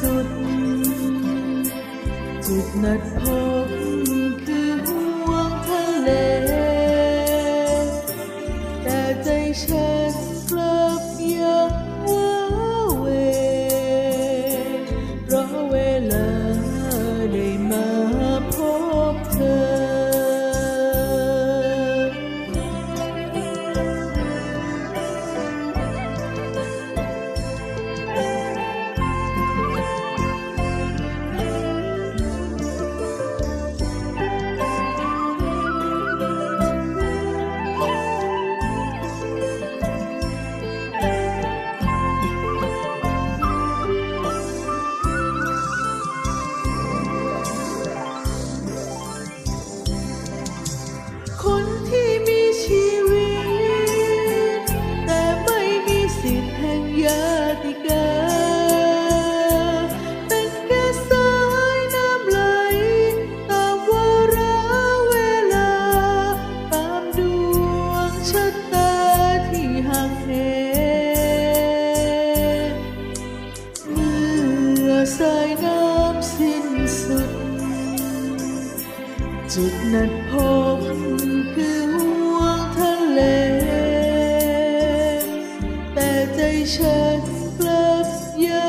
สุด จุดนัดพบ จุดนัดพบคือห่วงทะเล แต่ใจฉันกลับยัง